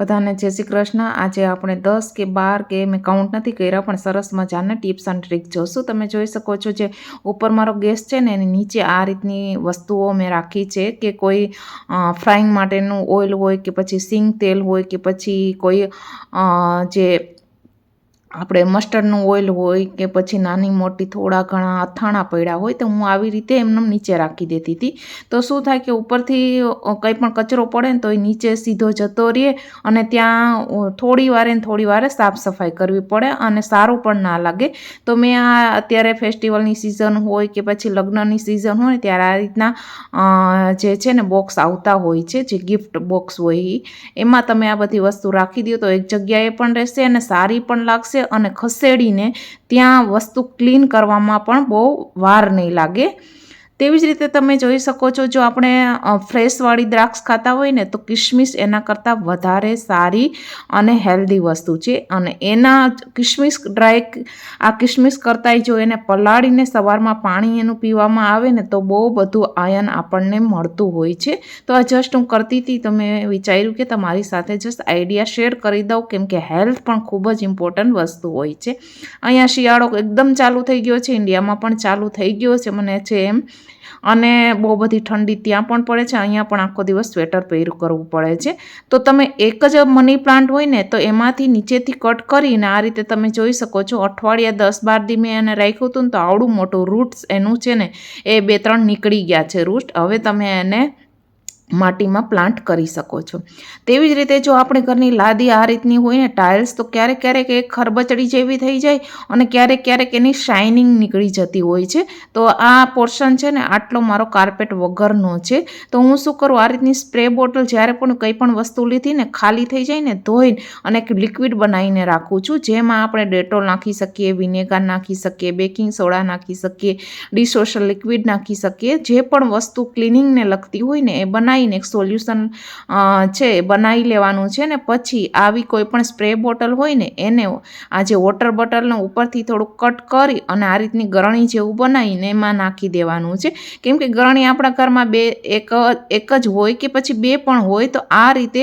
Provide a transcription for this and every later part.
બધાને જય શ્રી કૃષ્ણ. આજે આપણે દસ કે બાર કે મેં કાઉન્ટ નથી કર્યા, પણ સરસ મજાના ટિપ્સ એન્ડ ટ્રીક જોશું. તમે જોઈ શકો છો જે ઉપર મારો ગેસ છે ને, એની નીચે આ રીતની વસ્તુઓ મેં રાખી છે કે કોઈ ફ્રાઈંગ માટેનું ઓઇલ હોય કે પછી સિંગ તેલ હોય કે પછી કોઈ જે આપણે મસ્ટર્ડનું ઓઇલ હોય કે પછી નાની મોટી થોડા ઘણા અથાણા પડ્યા હોય તો હું આવી રીતે એમને નીચે રાખી દેતી હતી. તો શું થાય કે ઉપરથી કંઈ પણ કચરો પડે ને તો એ નીચે સીધો જતો રહે અને ત્યાં થોડી વારે ને થોડી વારે સાફ સફાઈ કરવી પડે અને સારું પણ ના લાગે. તો મેં આ અત્યારે ફેસ્ટિવલની સિઝન હોય કે પછી લગ્નની સિઝન હોય ત્યારે આ રીતના જે છે ને બોક્સ આવતા હોય છે, જે ગિફ્ટ બોક્સ હોય એમાં તમે આ બધી વસ્તુ રાખી દો તો એક જગ્યાએ પણ રહેશે અને સારી પણ લાગશે અને ખસેડીને ત્યાં વસ્તુ ક્લીન કરવામાં પણ બહુ વાર નહીં લાગે. તેવી જ રીતે તમે જોઈ શકો છો, જો આપણે ફ્રેશવાળી દ્રાક્ષ ખાતા હોય ને, તો કિશમિશ એના કરતાં વધારે સારી અને હેલ્ધી વસ્તુ છે. અને એના કિશમિશ ડ્રાય, આ કિશમિશ કરતાંય જો એને પલાળીને સવારમાં પાણી એનું પીવામાં આવે ને, તો બહુ બધું આયન આપણને મળતું હોય છે. તો આ જસ્ટ હું કરતી હતી તો મેં વિચાર્યું કે તમારી સાથે જસ્ટ આઈડિયા શેર કરી દઉં, કેમ કે હેલ્થ પણ ખૂબ જ ઇમ્પોર્ટન્ટ વસ્તુ હોય છે. અહીંયા શિયાળો એકદમ ચાલુ થઈ ગયો છે, ઇન્ડિયામાં પણ ચાલુ થઈ ગયો છે, મને છે એમ અને બહુ બધી ઠંડી ત્યાં પણ પડે છે. અહીંયા પણ આખો દિવસ સ્વેટર પહેરું કરવું પડે છે. તો તમે એક જ મની પ્લાન્ટ હોય ને, તો એમાંથી નીચેથી કટ કરીને આ રીતે તમે જોઈ શકો છો, અઠવાડિયા દસ બાર દી મેં એને રાખ્યું હતું ને, તો આવડું મોટું રૂટ્સ એનું છે ને, એ બે ત્રણ નીકળી ગયા છે રૂટ હવે તમે એને માટીમાં પ્લાન્ટ કરી શકો છો. તેવી જ રીતે જો આપણે ઘરની લાદી આ રીતની હોય ને, ટાઇલ્સ તો ક્યારેક ક્યારેક એ ખરબચડી જેવી થઈ જાય અને ક્યારેક ક્યારેક એની શાઇનિંગ નીકળી જતી હોય છે. તો આ પોર્શન છે ને, આટલો મારો કાર્પેટ વગરનો છે. તો હું શું કરું? આ રીતની સ્પ્રે બોટલ જ્યારે પણ કંઈ પણ વસ્તુ લીધી ને, ખાલી થઈ જાય ને, ધોઈને અને એક લિક્વિડ બનાવીને રાખું છું. જેમાં આપણે ડેટોલ નાખી શકીએ, વિનેગર નાખી શકીએ, બેકિંગ સોડા નાખી શકીએ, ડિશવોશર લિક્વિડ નાખી શકીએ. જે પણ વસ્તુ ક્લિનિંગને લગતી હોય ને, એ બનાવીને એક સોલ્યુશન છે, બનાવી લેવાનું છે ને પછી આવી કોઈ પણ સ્પ્રે બોટલ હોય ને એને આ જે વોટર બોટલનો ઉપરથી થોડુંક કટ કરી અને આ રીતની ગરણી જેવું બનાવીને એમાં નાખી દેવાનું છે. કેમ કે ગરણી આપણા ઘરમાં બે, એક એક જ હોય કે પછી બે પણ હોય તો આ રીતે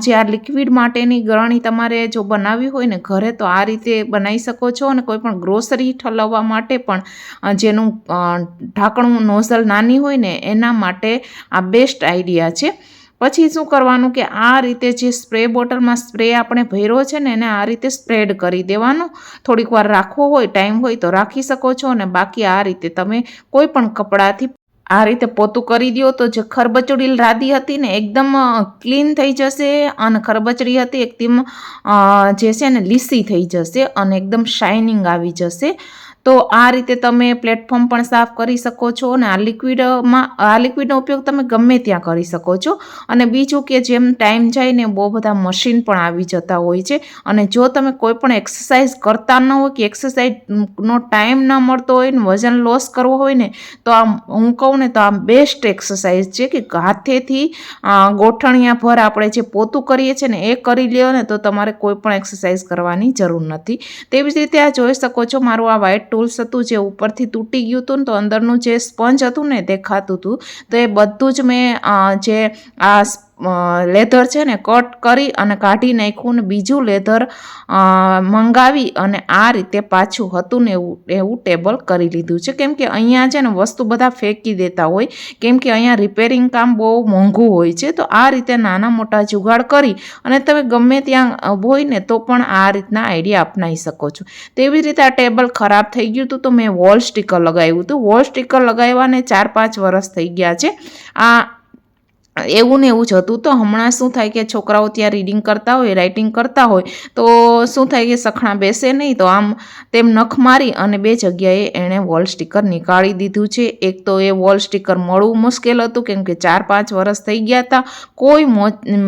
જે આ લિક્વિડ માટેની ગરણી તમારે જો બનાવવી હોય ને ઘરે તો આ રીતે બનાવી શકો છો અને કોઈ પણ ગ્રોસરી ઠલવવા માટે પણ જેનું ઢાંકણું નોઝલ નાની હોય ને એના માટે આ બેસ્ટ આઈડિયા છે. પછી શું કરવાનું કે આ રીતે જે સ્પ્રે બોટલમાં સ્પ્રે આપણે ભર્યો છે ને એને આ રીતે સ્પ્રેડ કરી દેવાનો. થોડીક વાર રાખવો હોય ટાઈમ હોય તો રાખી શકો છો અને બાકી આ રીતે તમે કોઈ પણ કપડાથી આ રીતે પોતું કરી દો તો જે ખરબચડી રાદી હતી ને એકદમ ક્લીન થઈ જશે અને ખરબચડી હતી એકદમ જે છે ને લીસી થઈ જશે અને એકદમ શાઇનિંગ આવી જશે. તો આ રીતે તમે પ્લેટફોર્મ પણ સાફ કરી શકો છો અને આ લિક્વિડમાં આ લિક્વિડનો ઉપયોગ તમે ગમે ત્યાં કરી શકો છો. અને બીજું કે જેમ ટાઈમ જાય ને બહુ બધા મશીન પણ આવી જતા હોય છે. અને જો તમે કોઈ પણ એક્સરસાઇઝ કરતા ન હોય કે એક્સરસાઇઝનો ટાઈમ ન મળતો હોય ને વજન લોસ કરવો હોય ને, તો આમ હું કહું ને તો આ બેસ્ટ એક્સરસાઇઝ છે કે હાથેથી ગોઠણિયા ભર આપણે જે પોતું કરીએ છીએ ને એ કરી લ્યો ને તો તમારે કોઈ પણ એક્સરસાઇઝ કરવાની જરૂર નથી. તેવી જ રીતે આ જોઈ શકો છો, મારું આ વ્હાઇટ ટૂલ્સ હતું જે ઉપરથી તૂટી ગયું હતું ને તો અંદરનું જે સ્પંજ હતું ને દેખાતું હતું. તો એ બધું જ મેં જે આ લેધર છે ને, કટ કરી અને કાઢી નાખ્યું ને બીજું લેધર મંગાવી અને આ રીતે પાછું હતું ને એવું એવું ટેબલ કરી લીધું છે. કેમ કે અહીંયા છે ને વસ્તુ બધા ફેંકી દેતા હોય, કેમ કે અહીંયા રિપેરિંગ કામ બહુ મોંઘું હોય છે. તો આ રીતે નાના મોટા જુગાડ કરી અને તમે ગમે ત્યાં હોય ને તો પણ આ રીતના આઈડિયા અપનાવી શકો છો. તેવી રીતે આ ટેબલ ખરાબ થઈ ગયું હતું તો મેં વોલ સ્ટીકર લગાવ્યું હતું. વોલ સ્ટીકર લગાવવાને ચાર પાંચ વર્ષ થઈ ગયા છે. આ એવું ને એવું જ હતું. તો હમણાં શું થાય કે છોકરાઓ ત્યાં રીડિંગ કરતા હોય રાઇટિંગ કરતા હોય, તો શું થાય કે સખણા બેસે નહીં, તો આમ તેમ નખ મારી અને બે જગ્યાએ એણે વોલ સ્ટીકર નીકાળી દીધું છે. એક તો એ વોલ સ્ટીકર મળવું મુશ્કેલ હતું, કેમ કે ચાર પાંચ વર્ષ થઈ ગયા હતા. કોઈ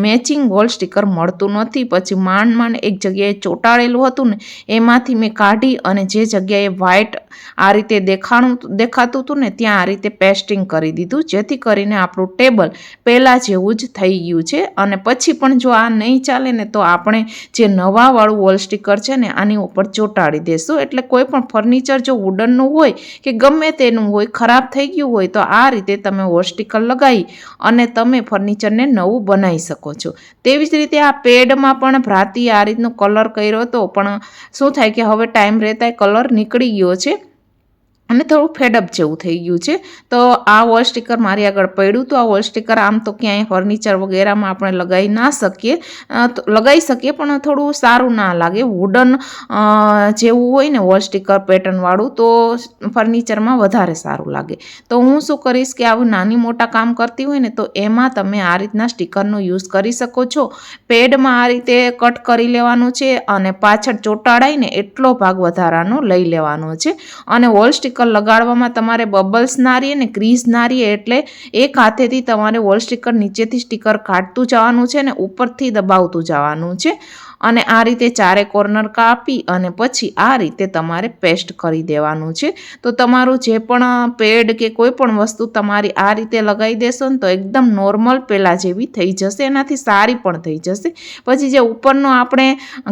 મેચિંગ વોલ સ્ટીકર મળતું નથી. પછી માંડ માંડ એક જગ્યાએ ચોંટાડેલું હતું ને, એમાંથી મેં કાઢી અને જે જગ્યાએ વ્હાઇટ આ રીતે દેખાણું દેખાતું હતું ને ત્યાં આ રીતે પેસ્ટિંગ કરી દીધું, જેથી કરીને આપણું ટેબલ પહેલાં જેવું જ થઈ ગયું છે. અને પછી પણ જો આ નહીં ચાલે ને તો આપણે જે નવાવાળું વોલ સ્ટીકર છે ને આની ઉપર ચોંટાડી દેશું. એટલે કોઈ પણ ફર્નિચર જો વુડનનું હોય કે ગમે તેનું હોય, ખરાબ થઈ ગયું હોય, તો આ રીતે તમે વોલ સ્ટીકર લગાવી અને તમે ફર્નિચરને નવું બનાવી શકો છો. તેવી જ રીતે આ પેડમાં પણ ભ્રાતી આ રીતનો કલર કર્યો હતો. પણ શું થાય કે હવે ટાઈમ રહેતા કલર નીકળી ગયો છે. અને થોડું ફેડઅપ જેવું થઈ ગયું છે. તો આ વોલ સ્ટીકર મારી આગળ પડ્યું તો આ વોલ સ્ટીકર આમ તો ક્યાંય ફર્નિચર વગેરેમાં આપણે લગાવી ના શકીએ. લગાવી શકીએ પણ થોડું સારું ના લાગે. વુડન જેવું હોય ને વોલ સ્ટીકર પેટર્નવાળું તો ફર્નિચરમાં વધારે સારું લાગે. તો હું શું કરીશ કે આવું નાની મોટા કામ કરતી હોય ને તો એમાં તમે આ રીતના સ્ટીકરનો યુઝ કરી શકો છો. પેડમાં આ રીતે કટ કરી લેવાનું છે અને પાછળ ચોંટાડાઈને એટલો ભાગ વધારાનો લઈ લેવાનો છે. અને વોલ સ્ટીકર સ્ટીકર લગાડવામાં તમારે બબલ્સ ના અને ક્રીઝ નારી એટલે એક હાથેથી તમારે વોલ સ્ટીકર નીચેથી સ્ટીકર કાઢતું જવાનું છે ને ઉપરથી દબાવતું જવાનું છે. અને આ રીતે ચારે કોર્નર કાપી અને પછી આ રીતે તમારે પેસ્ટ કરી દેવાનું છે. તો તમારું જે પણ પેડ કે કોઈ પણ વસ્તુ તમારી આ રીતે લગાવી દેશો ને તો એકદમ નોર્મલ પહેલાં જેવી થઈ જશે. એનાથી સારી પણ થઈ જશે. પછી જે ઉપરનો આપણે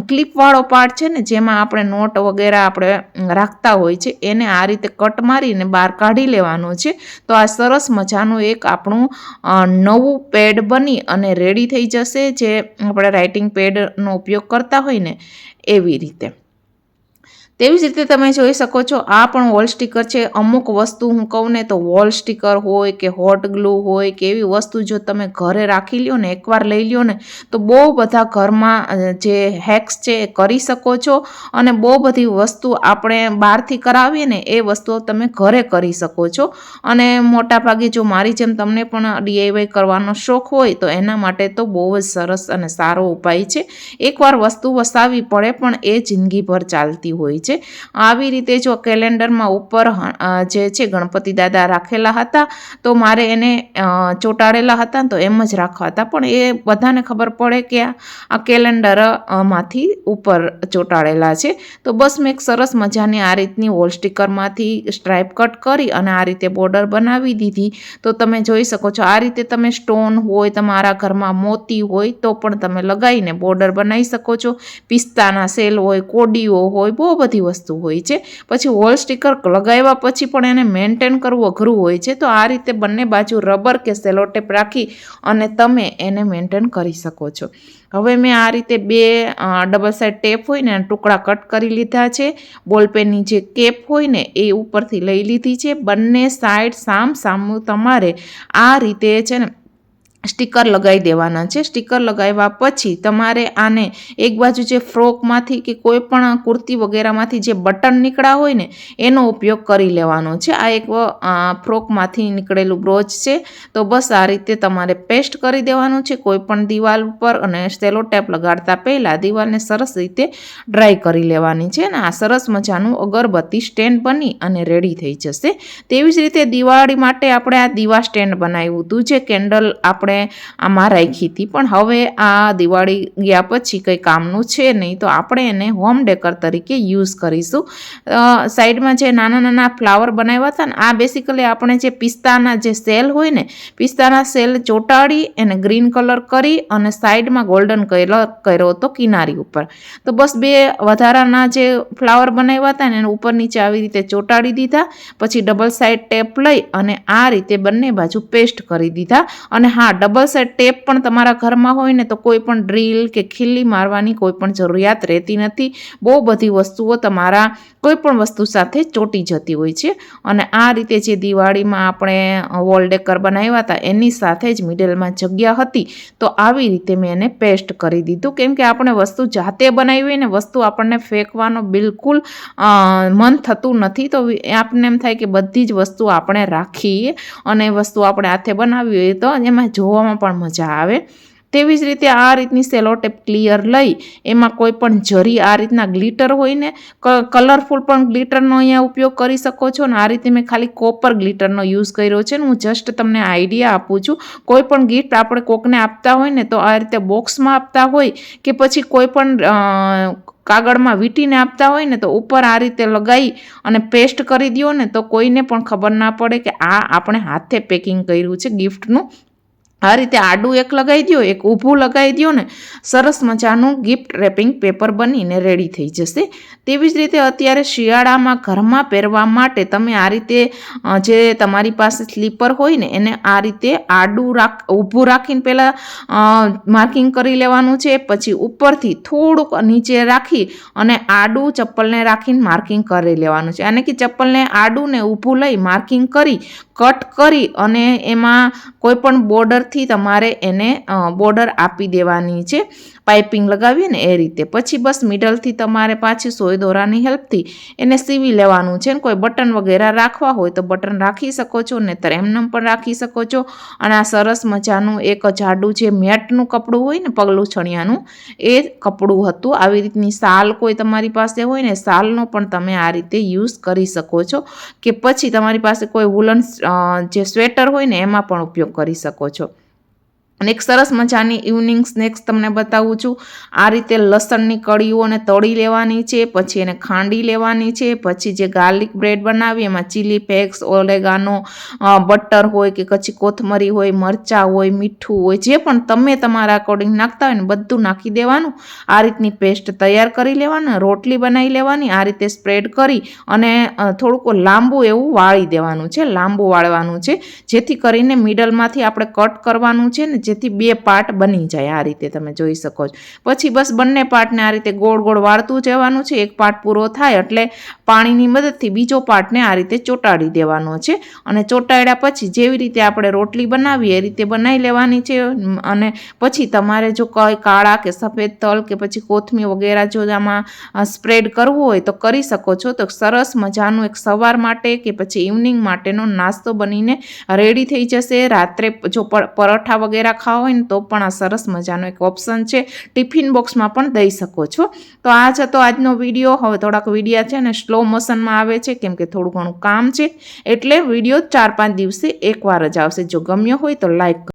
ક્લિપવાળો પાર્ટ છે ને જેમાં આપણે નોટ વગેરે આપણે રાખતા હોય છે, એને આ રીતે કટ મારીને બહાર કાઢી લેવાનો છે. તો આ સરસ મજાનું એક આપણું નવું પેડ બની અને રેડી થઈ જશે. જે આપણે રાઇટિંગ પેડનો ઉપયોગ ઉપયોગ કરતા હોય ને એવી રીતે તેવી જ રીતે તમે જોઈ શકો છો, આ પણ વોલ સ્ટીકર છે. અમુક વસ્તુ હું કહું ને તો વોલ સ્ટીકર હોય કે હોટ ગ્લુ હોય કે એવી વસ્તુ જો તમે ઘરે રાખી લ્યો ને, એકવાર લઈ લ્યો ને, તો બહુ બધા ઘરમાં જે હેક્સ છે એ કરી શકો છો અને બહુ બધી વસ્તુ આપણે બહારથી કરાવીએ ને, એ વસ્તુઓ તમે ઘરે કરી શકો છો. અને મોટાભાગે જો મારી જેમ તમને પણ ડીઆઈવાય કરવાનો શોખ હોય, તો એના માટે તો બહુ જ સરસ અને સારો ઉપાય છે. એકવાર વસ્તુ વસાવી પડે પણ એ જિંદગીભર ચાલતી હોય છે. આવી રીતે જો કેલેન્ડરમાં ઉપર જે છે ગણપતિ દાદા રાખેલા હતા, તો મારે એને ચોંટાડેલા હતા તો એમ જ રાખવા હતા. પણ એ બધાને ખબર પડે કે આ કેલેન્ડરમાંથી ઉપર ચોંટાડેલા છે. તો બસ મેં એક સરસ મજાની આ રીતની વોલ સ્ટીકરમાંથી સ્ટ્રાઇપ કટ કરી અને આ રીતે બોર્ડર બનાવી દીધી. તો તમે જોઈ શકો છો, આ રીતે તમે સ્ટોન હોય, તમારા ઘરમાં મોતી હોય, તો પણ તમે લગાવીને બોર્ડર બનાવી શકો છો. પિસ્તાના સેલ હોય, કોડીઓ હોય, બહુ બધી બધી વસ્તુ હોય છે. પછી વોલ સ્ટીકર લગાવ્યા પછી પણ એને મેન્ટેન કરવું અઘરું હોય છે. તો આ રીતે બંને બાજુ રબર કે સેલોટેપ રાખી અને તમે એને મેન્ટેન કરી શકો છો. હવે મેં આ રીતે બે ડબલ સાઇડ ટેપ હોય ને ટુકડા કટ કરી લીધા છે. બોલપેનની જે કેપ હોય ને એ ઉપરથી લઈ લીધી છે. બંને સાઈડ સામ સામું તમારે આ રીતે છે ને સ્ટીકર લગાવી દેવાના છે. સ્ટીકર લગાવ્યા પછી તમારે આને એક બાજુ જે ફ્રોકમાંથી કે કોઈ પણ કુર્તી વગેરેમાંથી જે બટન નીકળ્યા હોય ને, એનો ઉપયોગ કરી લેવાનો છે. આ એક ફ્રોકમાંથી નીકળેલું બ્રોચ છે. તો બસ આ રીતે તમારે પેસ્ટ કરી દેવાનું છે. કોઈ પણ દિવાલ ઉપર અને સેલો ટેપ લગાડતા પહેલાં દિવાલને સરસ રીતે ડ્રાય કરી લેવાની છે અને આ સરસ મજાનું અગરબત્તી સ્ટેન્ડ બની અને રેડી થઈ જશે. તેવી જ રીતે દિવાળી માટે આપણે આ દીવા સ્ટેન્ડ બનાવ્યું હતું. જે કેન્ડલ આપણે આપણે આમાં રાખી હતી. પણ હવે આ દિવાળી ગયા પછી કંઈ કામનું છે નહીં, તો આપણે એને હોમ ડેકર તરીકે યુઝ કરીશું. સાઈડમાં જે નાના નાના ફ્લાવર બનાવ્યા હતા ને, આ બેસિકલી આપણે જે પિસ્તાના જે સેલ હોય ને, પિસ્તાના સેલ ચોંટાડી, એને ગ્રીન કલર કરી અને સાઈડમાં ગોલ્ડન કલર કર્યો હતો કિનારી ઉપર. તો બસ બે વધારાના જે ફ્લાવર બનાવ્યા હતા ને, એને ઉપર નીચે આવી રીતે ચોંટાડી દીધા, પછી ડબલ સાઈડ ટેપ લઈ અને આ રીતે બંને બાજુ પેસ્ટ કરી દીધા અને હા ડબલ સાઇડ ટેપ પણ તમારા ઘરમાં હોય ને તો કોઈ પણ ડ્રીલ કે ખીલ્લી મારવાની કોઈ પણ જરૂરિયાત રહેતી નથી. બહુ બધી વસ્તુઓ તમારા કોઈ પણ વસ્તુ સાથે ચોંટી જતી હોય છે. અને આ રીતે જે દિવાળીમાં આપણે વોલ ડેકર બનાવ્યા હતા, એની સાથે જ મિડલમાં જગ્યા હતી. તો આવી રીતે મેં એને પેસ્ટ કરી દીધું. કેમ કે આપણે વસ્તુ જાતે બનાવી ને, વસ્તુ આપણને ફેંકવાનો બિલકુલ મન થતું નથી. તો આપણને એમ થાય કે બધી જ વસ્તુ આપણે રાખીએ અને વસ્તુ આપણે હાથે બનાવી હોય તો એમાં જોવા જોવામાં પણ મજા આવે. તેવી જ રીતે આ રીતની સેલોટેપ ક્લિયર લઈ એમાં કોઈ પણ જરી આ રીતના ગ્લિટર હોય ને કલરફુલ પણ ગ્લિટરનો અહીંયા ઉપયોગ કરી શકો છો અને આ રીતે મેં ખાલી કોપર ગ્લિટરનો યુઝ કર્યો છે ને, હું જસ્ટ તમને આઈડિયા આપું છું. કોઈ પણ ગિફ્ટ આપણે કોકને આપતા હોય ને, તો આ રીતે બોક્સમાં આપતા હોય કે પછી કોઈ પણ કાગળમાં વીંટીને આપતા હોય ને, તો ઉપર આ રીતે લગાવી અને પેસ્ટ કરી દો ને, તો કોઈને પણ ખબર ના પડે કે આ આપણે હાથે પેકિંગ કર્યું છે ગિફ્ટનું આ રીતે આડું એક લગાવી દો એક ઊભું લગાવી દો ને સરસ મજાનું ગિફ્ટ રેપિંગ પેપર બનીને રેડી થઈ જશે. તેવી જ રીતે અત્યારે શિયાળામાં ઘરમાં પહેરવા માટે તમે આ રીતે જે તમારી પાસે સ્લીપર હોય ને એને આ રીતે આડું રાખ, ઊભું રાખીને પહેલાં માર્કિંગ કરી લેવાનું છે, પછી ઉપરથી થોડુંક નીચે રાખી અને આડું ચપ્પલને રાખીને માર્કિંગ કરી લેવાનું છે. અને કે ચપ્પલને આડું ને ઊભું લઈ માર્કિંગ કરી કટ કરી અને એમાં કોઈ પણ બોર્ડરથી તમારે એને બોર્ડર આપી દેવાની છે. પાઇપિંગ લગાવીએ ને એ રીતે. પછી બસ મિડલથી તમારે પાછી સોય દોરાની હેલ્પથી એને સીવી લેવાનું છે. કોઈ બટન વગેરે રાખવા હોય તો બટન રાખી શકો છો ને તો એમનેમ પણ રાખી શકો છો. અને આ સરસ મજાનું એક જાડું જે મેટનું કપડું હોય ને, પગલું છણિયાનું, એ કપડું હતું. આવી રીતની સાલ કોઈ તમારી પાસે હોય ને, સાલનો પણ તમે આ રીતે યુઝ કરી શકો છો. કે પછી તમારી પાસે કોઈ વુલન જે સ્વેટર હોય ને એમાં પણ ઉપયોગ કરી શકો છો. અને એક સરસ મજાની ઇવનિંગ સ્નેક્સ તમને બતાવું છું. આ રીતે લસણની કળીઓને તળી લેવાની છે, પછી એને ખાંડી લેવાની છે, પછી જે ગાર્લિક બ્રેડ બનાવી એમાં ચીલી ફ્લેક્સ ઓલેગાનો બટર હોય કે પછી કોથમરી હોય, મરચાં હોય, મીઠું હોય, જે પણ તમે તમારા અકોર્ડિંગ નાખતા હોય ને બધું નાખી દેવાનું. આ રીતની પેસ્ટ તૈયાર કરી લેવાની, રોટલી બનાવી લેવાની, આ રીતે સ્પ્રેડ કરી અને થોડુંક લાંબુ એવું વાળી દેવાનું છે, લાંબુ વાળવાનું છે, જેથી કરીને મિડલમાંથી આપણે કટ કરવાનું છે ને જેથી બે પાર્ટ બની જાય આ રીતે તમે જોઈ શકો છો. પછી બસ બંને પાર્ટને આ રીતે ગોળ ગોળ વાળતું જવાનું છે. એક પાર્ટ પૂરો થાય એટલે પાણીની મદદથી બીજો પાર્ટને આ રીતે ચોંટાડી દેવાનો છે. અને ચોંટાડ્યા પછી જેવી રીતે આપણે રોટલી બનાવીએ એ રીતે બનાવી લેવાની છે. અને પછી તમારે જો કંઈ કાળા કે સફેદ તલ કે પછી કોથમી વગેરે જો આમાં સ્પ્રેડ કરવું હોય તો કરી શકો છો. તો સરસ મજાનું એક સવાર માટે કે પછી ઇવનિંગ માટેનો નાસ્તો બનીને રેડી થઈ જશે. રાત્રે જો પરોઠા વગેરે ખાવા હોય ને તો પણ આ સરસ મજાનો એક ઓપ્શન છે. ટિફિન બોક્સમાં પણ દઈ શકો છો. તો આ જ હતો આજનો વીડિયો હવે થોડાક વિડીયા છે ને સ્લો મોશનમાં આવે છે, કેમ કે થોડું ઘણું કામ છે. એટલે વીડિયો ચાર પાંચ દિવસે એકવાર જ આવશે. જો ગમ્યો હોય તો લાઈક